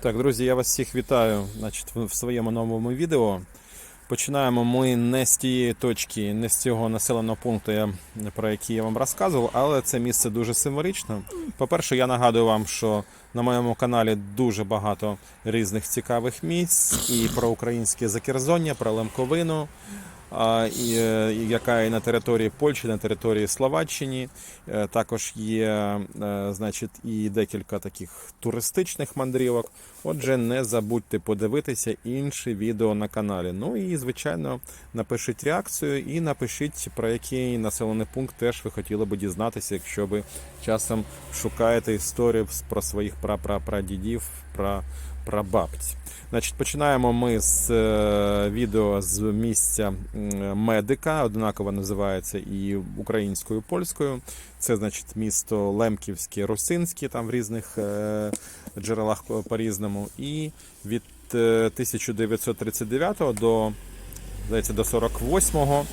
Так, друзі, я вас всіх вітаю значить, в своєму новому відео. Починаємо ми не з тієї точки, не з цього населеного пункту, про який я вам розказував, але це місце дуже символічно. По-перше, я нагадую вам, що на моєму каналі дуже багато різних цікавих місць і про українське закерзоння, про лемковину, яка і на території Польщі, на території Словаччини. Е, Також є е, значить, і декілька таких туристичних мандрівок. Отже, не забудьте подивитися інші відео на каналі. Ну і звичайно, напишіть реакцію і напишіть про який населений пункт теж ви хотіли би дізнатися, якщо ви часом шукаєте історію про своїх прапрапрадідів, про прабабць. Значить, починаємо ми з е, відео з місця медика, однаково називається і українською, і польською. Це значить місто Лемківське, Русинське, там в різних е, джерелах по- по-різному. І від е, 1939 до, здається, до 48-го,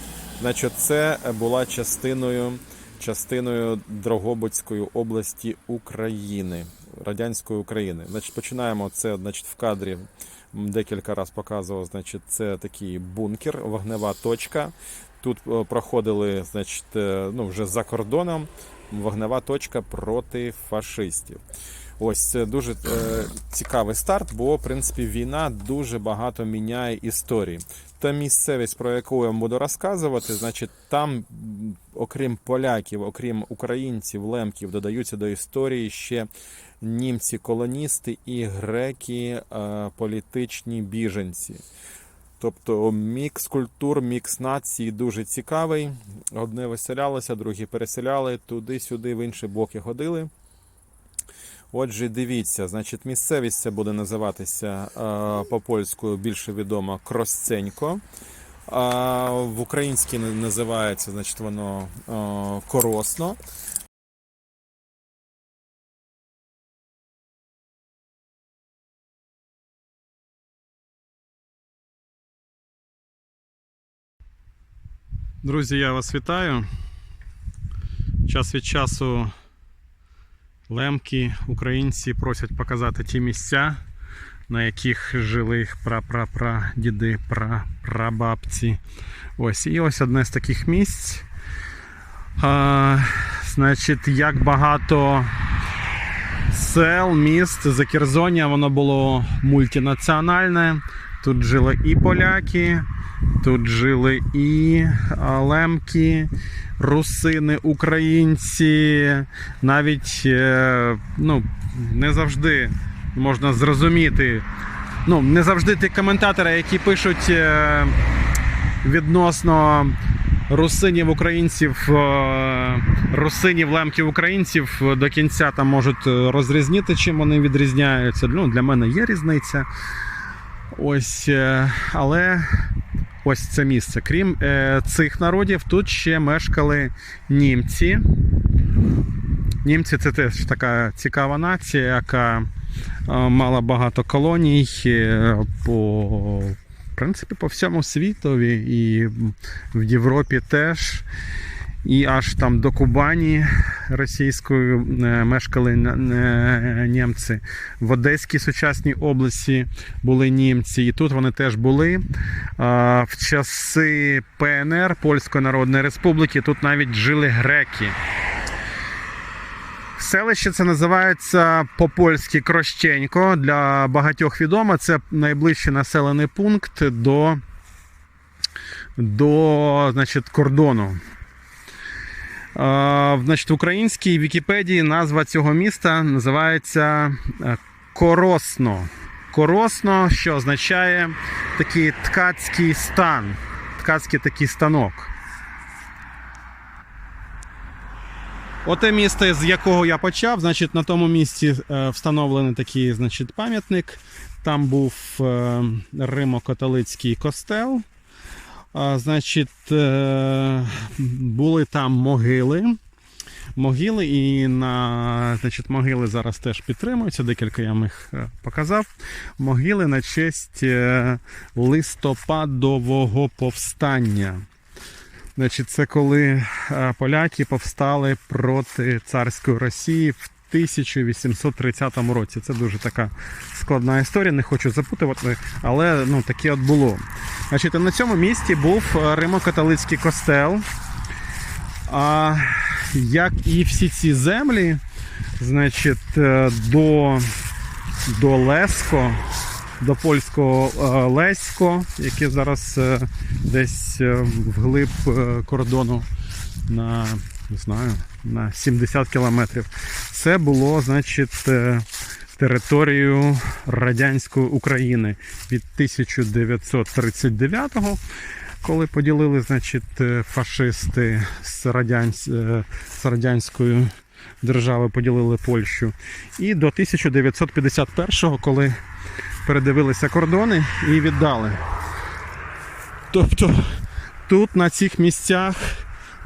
значить, це була частиною, частиною Дрогобицької області України, радянської України. Значить, починаємо це значить, в кадрі. Декілька разів показував, значить, це такий бункер, вогнева точка. Тут е, проходили, значить, е, ну, вже за кордоном вогнева точка проти фашистів. Ось це дуже е, цікавий старт, бо в принципі війна дуже багато міняє історії. Та місцевість, про яку я вам буду розказувати, значить, там, окрім поляків, окрім українців, лемків, додаються до історії ще німці-колоністи і греки, е, політичні біженці. Тобто мікс культур, мікс націй дуже цікавий. Одне виселялося, другі переселяли туди-сюди, в інші боки ходили. Отже, дивіться, значить, місцевість це буде називатися е, по польську більше відомо Кросценько. В українській на- називається, значить, воно е, Коросно. Друзі, я вас вітаю. Час від часу лемки, українці просять показати ті місця, на яких жили їх прапрапрадіди, прапрабабці. Ось, і ось одне з таких місць. А, значить, як багато сел, міст, Закерзоння, воно було мультинаціональне. Тут жили і поляки, тут жили і лемки, русини, українці. Навіть е, ну, не завжди можна зрозуміти. Ну, не завжди ті коментатори, які пишуть е, відносно русинів українців, е, русинів, лемків українців до кінця там можуть розрізнити, чим вони відрізняються. Ну, для мене є різниця. Ось, е, але ось це місце. Крім е, цих народів, тут ще мешкали німці. Німці це теж така цікава нація, яка е, мала багато колоній по, в принципі, по всьому світові і в Європі теж. І аж там до Кубані російською е, мешкали е, німці. В Одеській сучасній області були німці, і тут вони теж були. В часи ПНР Польської Народної Республіки тут навіть жили греки. Селище це називається по-польськи Крощенько. Для багатьох відомо. Це найближчий населений пункт до, до значить, кордону. Значить, в українській Вікіпедії назва цього міста називається е, Коросно. Коросно, що означає такий ткацький стан, ткацький такий станок. Оте місце, з якого я почав, значить, на тому місці е, встановлений такий значить, пам'ятник. Там був е, Римо-католицький костел. Значить, е, були там могили. Могили і на значить, могили зараз теж підтримуються. Декілька я їх е, показав. Могили на честь е, листопадового повстання. Значить, це коли поляки повстали проти царської Росії в 1830 році. Це дуже така складна історія, не хочу запутувати, але ну, таке от було. Значить, на цьому місці був е, Римо-католицький костел. А як і всі ці землі, значить, е, до, до Леско, до польського е, Лесько, яке зараз десь вглиб кордону на, не знаю, на 70 кілометрів. Це було, значить, е, територію радянської України від 1939-го, коли поділили, значить, е, фашисти з, радянсь... е, з радянською державою поділили Польщу. І до 1951-го, коли передивилися кордони і віддали. Тобто тут на цих місцях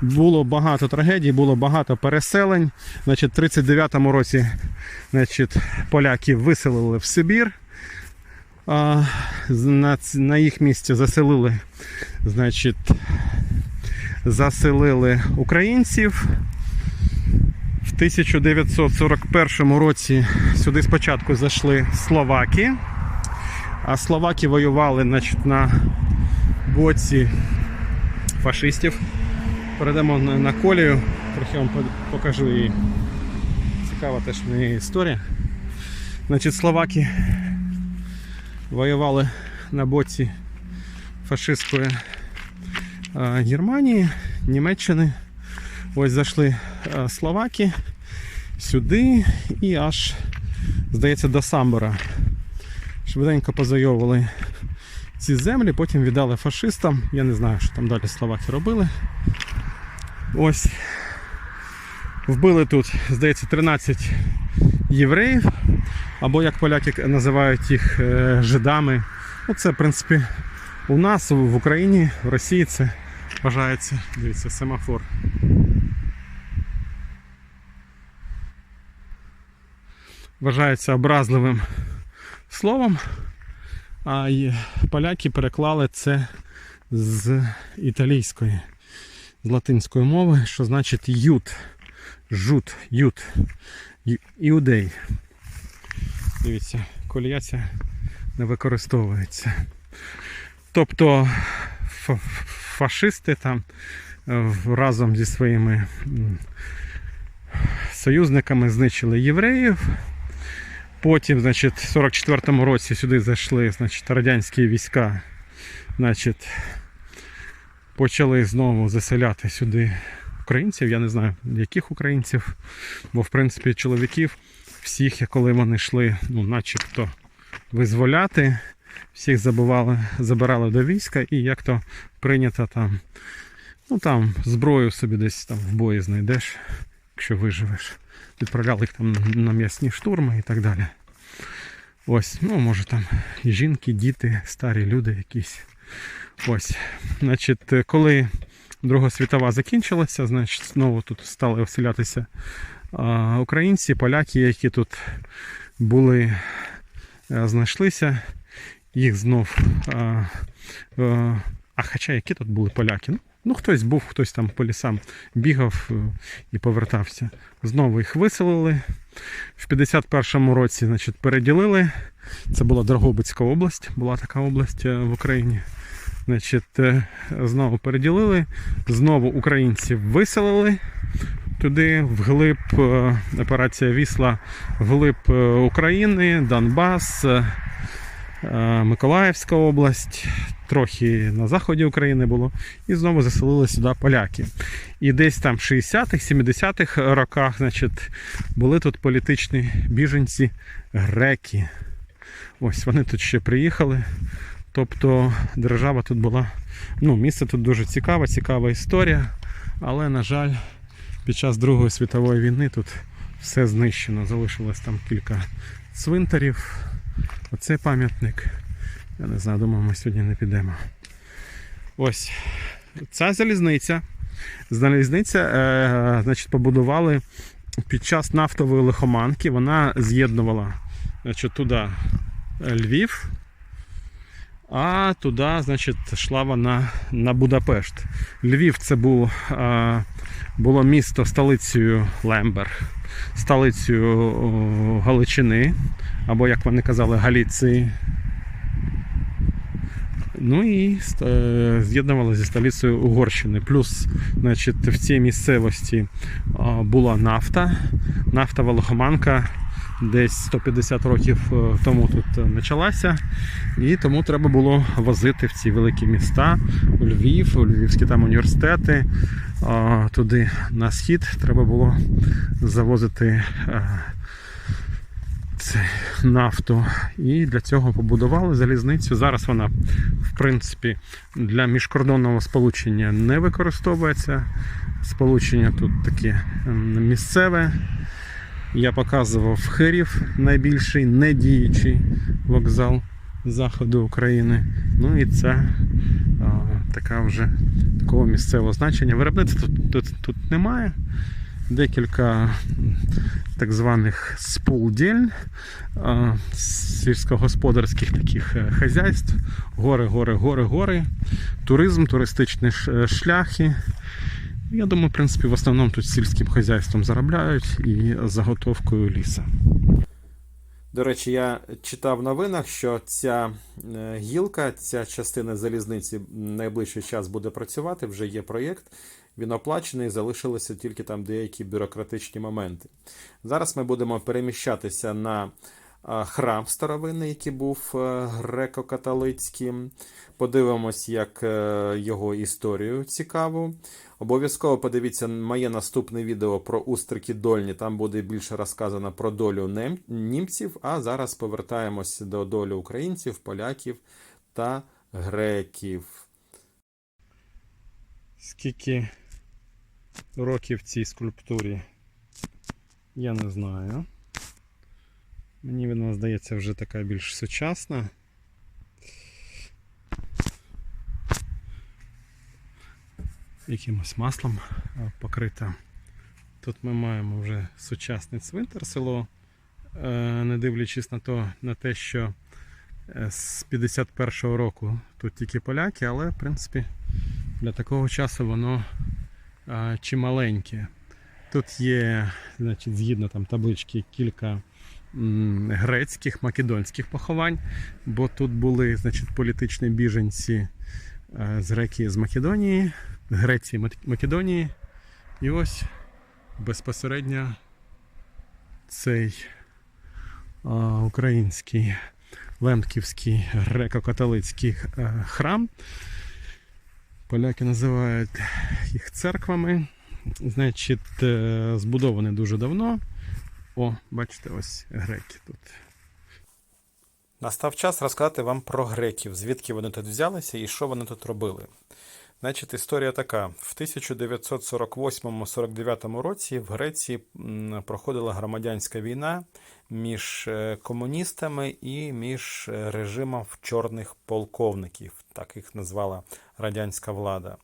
було багато трагедій, було багато переселень. Значить, в 39-му році значить, поляків виселили в Сибір. А, на, на їх місці заселили, значить, заселили українців. В 1941 році сюди спочатку зайшли словаки, а словаки воювали значить, на боці фашистів. Перейдемо на, колію, трохи вам покажу її. Цікава теж в історія. Значить, словаки воювали на боці фашистської е, Германії, Німеччини. Ось зайшли е, словаки сюди і аж, здається, до Самбора. Швиденько позайовували ці землі, потім віддали фашистам. Я не знаю, що там далі словаки робили. Ось. Вбили тут, здається, 13 євреїв, або як поляки називають їх е, жидами. Ну, це, в принципі, у нас в Україні, в Росії це вважається, дивіться, семафор. Вважається образливим словом, а поляки переклали це з італійської, з латинської мови, що значить ют, жут, ют, іудей. Дивіться, колія не використовується. Тобто фашисти там е, разом зі своїми союзниками знищили євреїв. Потім, значить, в 44-му році сюди зайшли значить, радянські війська. Значить, почали знову заселяти сюди українців. Я не знаю, яких українців, бо в принципі чоловіків всіх, коли вони йшли, ну, начебто визволяти, всіх забивали, забирали до війська, і як то прийнято там, ну там зброю собі десь там в бої знайдеш, якщо виживеш. Відправляли їх там на м'ясні штурми і так далі. Ось, ну може там і жінки, діти, старі люди якісь. Ось. Значить, е, коли Друга світова закінчилася, значить, знову тут стали оселятися українці, поляки, які тут були, е, знайшлися. Їх знов. А, а, а хоча які тут були поляки? Ну, хтось був, хтось там по лісам бігав е, і повертався. Знову їх виселили. В 51-му році значить, переділили. Це була Дрогобицька область, була така область е, в Україні. Значить, е, знову переділили, знову українців виселили туди, вглиб е, операція Вісла, вглиб е, України, Донбас, Миколаївська область, трохи на заході України було, і знову заселили сюди поляки. І десь там в 60-х, 70-х роках значить, були тут політичні біженці греки. Ось вони тут ще приїхали. Тобто держава тут була. Ну, місце тут дуже цікаве, цікава історія. Але, на жаль, під час Другої світової війни тут все знищено. Залишилось там кілька цвинтарів. Оцей пам'ятник. Я не знаю, думаю, ми сьогодні не підемо. Ось. Ця залізниця. Залізниця, е, значить, побудували під час нафтової лихоманки. Вона з'єднувала значить, туди Львів, а туди, значить, йшла вона на Будапешт. Львів це був, було місто столицею Лемберг. столицею Галичини, або як вони казали, Галіції. Ну і з'єднували зі столицею Угорщини. Плюс, значить, в цій місцевості була нафта, нафтова лохоманка. Десь 150 років е, тому тут е, почалася, і тому треба було возити в ці великі міста у Львів, у Львівські там університети. Туди на схід треба було завозити е, нафту. І для цього побудували залізницю. Зараз вона, в принципі, для міжкордонного сполучення не використовується. Сполучення тут таке місцеве. Я показував Хирів, найбільший недіючий вокзал заходу України. Ну і це а, така вже такого місцевого значення. Виробництва тут, тут, тут немає. Декілька так званих сполдєль, сільськогосподарських таких е, хазяйств. Гори, гори, гори, гори. Туризм, туристичні шляхи. Я думаю, в принципі, в основному тут сільським хазяйством заробляють і заготовкою ліса. До речі, я читав в новинах, що ця е, гілка, ця частина залізниці найближчий час буде працювати. Вже є проєкт, він оплачений, залишилися тільки там деякі бюрократичні моменти. Зараз ми будемо переміщатися на храм старовинний, який був е, греко-католицьким. Подивимось, як е, його історію цікаву. Обов'язково подивіться моє наступне відео про устрики дольні. Там буде більше розказано про долю німців. А зараз повертаємося до долі українців, поляків та греків. Скільки років цій скульптурі? Я не знаю. Мені вона здається вже така більш сучасна. Якимось маслом е, покрита. Тут ми маємо вже сучасний цвинтар село, е, не дивлячись на, то, на те, що е, з 51-го року тут тільки поляки, але в принципі для такого часу воно чималеньке. Тут є, значить, згідно там таблички, кілька грецьких, македонських поховань, бо тут були значить, політичні біженці е, з греки з Македонії, Греції Македонії. І ось безпосередньо цей український лемківський греко-католицький е, храм. Поляки називають їх церквами. Значить, е, збудований дуже давно. О, бачите, ось греки тут. Настав час розказати вам про греків, звідки вони тут взялися і що вони тут робили. Значить, історія така: в 1948-49 році в Греції проходила громадянська війна між е, комуністами і між е, режимом чорних полковників, так їх назвала радянська влада.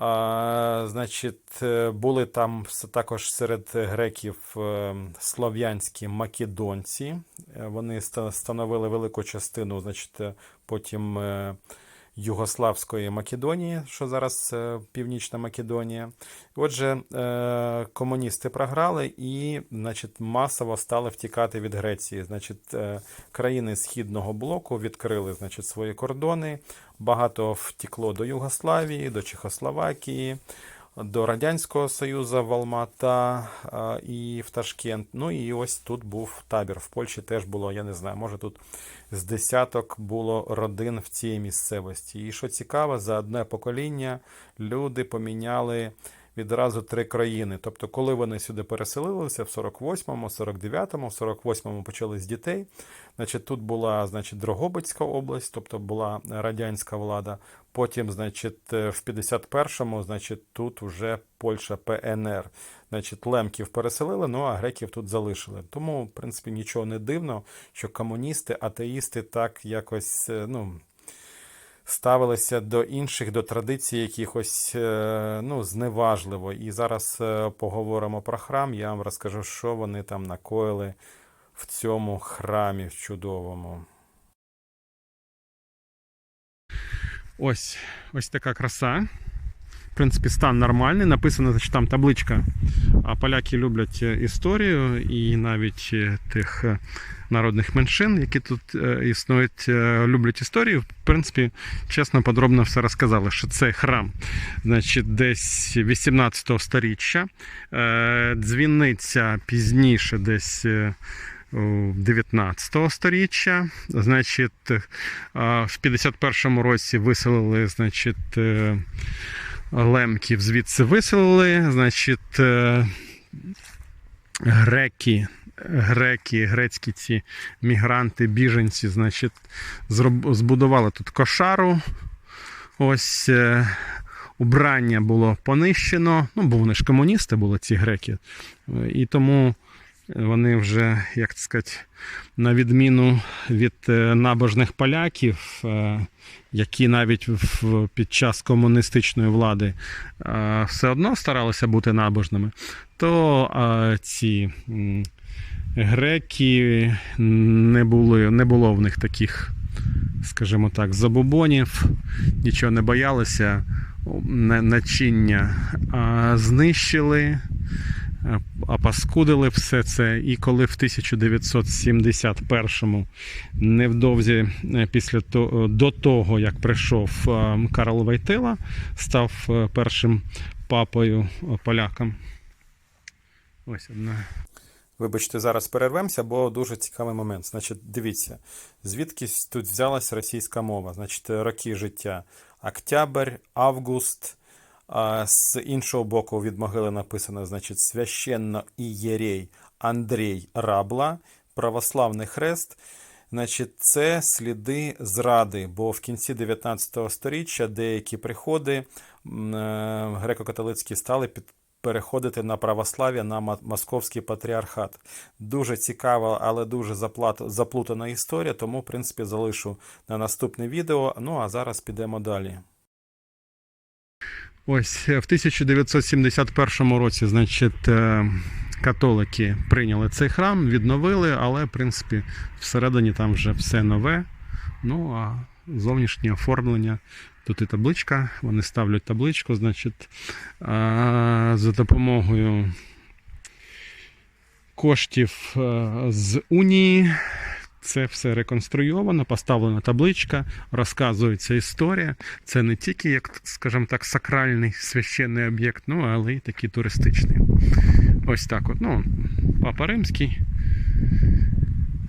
А, значить, е, були там також серед греків е, слов'янські македонці. Е, Вони ста- становили велику частину, значить, потім Югославської Македонії, що зараз Північна Македонія. Отже, комуністи програли і, значить, масово стали втікати від Греції. Значить, країни східного блоку відкрили, значить, свої кордони. Багато втекло до Югославії, до Чехословакії, до Радянського Союзу в Алмата і в Ташкент. Ну і ось тут був табір. В Польщі теж було, я не знаю, може тут з десяток було родин в цій місцевості. І що цікаво, за одне покоління люди поміняли відразу три країни. Тобто, коли вони сюди переселилися в 48-му, 49-му, в 48-му почали з дітей. Значить, тут була значить, Дрогобицька область, тобто була радянська влада. Потім, значить, е, в 51-му, значить, тут вже Польща ПНР. Значить, лемків переселили, ну а греків тут залишили. Тому, в принципі, нічого не дивно, що комуністи, атеїсти так якось, е, ну. Ставилися до інших, до традицій якихось е, ну, зневажливо. І зараз е, поговоримо про храм. Я вам розкажу, що вони там накоїли в цьому храмі в чудовому. Ось ось така краса. Принципі, стан нормальний. Написано, значить, там табличка. А поляки люблять е, історію і навіть е, тих е, народних меншин, які тут е, існують, е, люблять історію. В принципі, чесно, подробно все розказали, що це храм, значить, десь 18 сторіччя. Е, Дзвіниця пізніше, десь. е, у 19 сторіччя. Значить, е, в 51-му році виселили, значить, е, лемків звідси виселили. Значить, е, греки, греки, грецькі ці мігранти, біженці, значить, збудували тут кошару. Ось е, убрання було понищено. Ну, бо вони ж комуністи були, ці греки. Е, І тому вони вже, як це сказати, на відміну від е, набожних поляків, е, які навіть під час комуністичної влади е, все одно старалися бути набожними, то ці греки не, були, не було в них таких, скажімо так, забобонів, нічого не боялися, начиння знищили опаскудили все це. І коли в 1971-му, невдовзі е, після того, до того, як прийшов е, Карл Войтила, став е, першим папою е, поляком. Ось одна. Вибачте, зараз перервемося, бо дуже цікавий момент. Значить, дивіться, звідки тут взялась російська мова? Значить, роки життя. Октябрь, август. А з іншого боку від могили написано, значить, священно ієрей Андрій Рабла, православний хрест. Значить, це сліди зради, бо в кінці 19 століття деякі приходи е, греко-католицькі стали під переходити на православ'я на московський патріархат. Дуже цікава, але дуже заплутана історія, тому, в принципі, залишу на наступне відео. Ну а зараз підемо далі. Ось е, в 1971 році, значить, е, католики прийняли цей храм, відновили, але, в принципі, всередині там вже все нове. Ну а зовнішнє оформлення. Тут і табличка, вони ставлять табличку, значить, за допомогою коштів е, з Унії. Це все реконструйовано, поставлена табличка, розказується історія. Це не тільки, як, скажімо так, сакральний священний об'єкт, ну, але й такий туристичний. Ось так от. Ну, Папа Римський.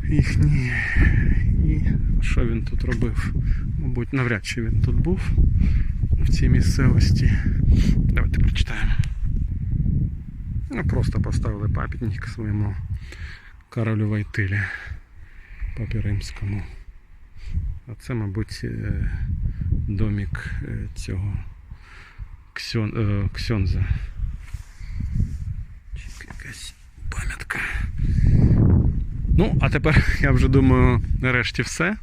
Їхній. І що він тут робив? Мабуть, навряд чи він тут був в цій місцевості. Давайте прочитаємо. Ну, просто поставили пам'ятник своєму королю Войтилі, папі римському. А це, мабуть, е, домік е, цього ксьон, е, ксьонза. Якась пам'ятка. Ну, а тепер я вже думаю, нарешті все.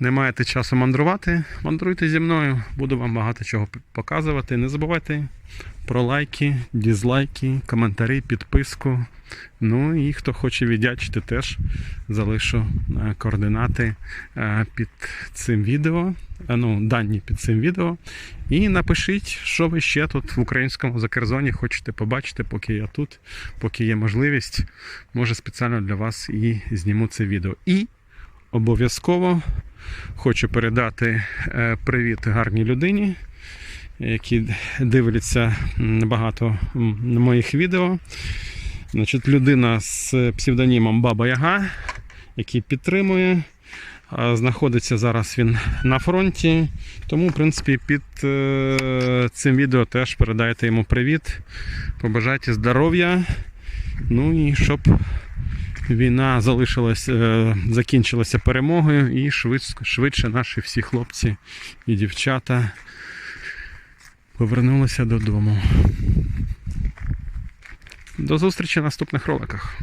Не маєте часу мандрувати, мандруйте зі мною, буду вам багато чого показувати. Не забувайте про лайки, дізлайки, коментарі, підписку. Ну і хто хоче віддячити, теж залишу е, координати е, під цим відео, е, ну, дані під цим відео. І напишіть, що ви ще тут в українському закерзоні хочете побачити, поки я тут, поки є можливість. Може спеціально для вас і зніму це відео. І обов'язково хочу передати е, привіт гарній людині, які дивляться багато моїх відео. Значить, людина з псевдонімом Баба Яга, який підтримує. Знаходиться зараз він на фронті. Тому, в принципі, під е, цим відео теж передайте йому привіт. Побажайте здоров'я. Ну і щоб війна залишилась, е, закінчилася перемогою, і швидше, швидше наші всі хлопці і дівчата повернулися додому. До зустрічі в наступних роликах.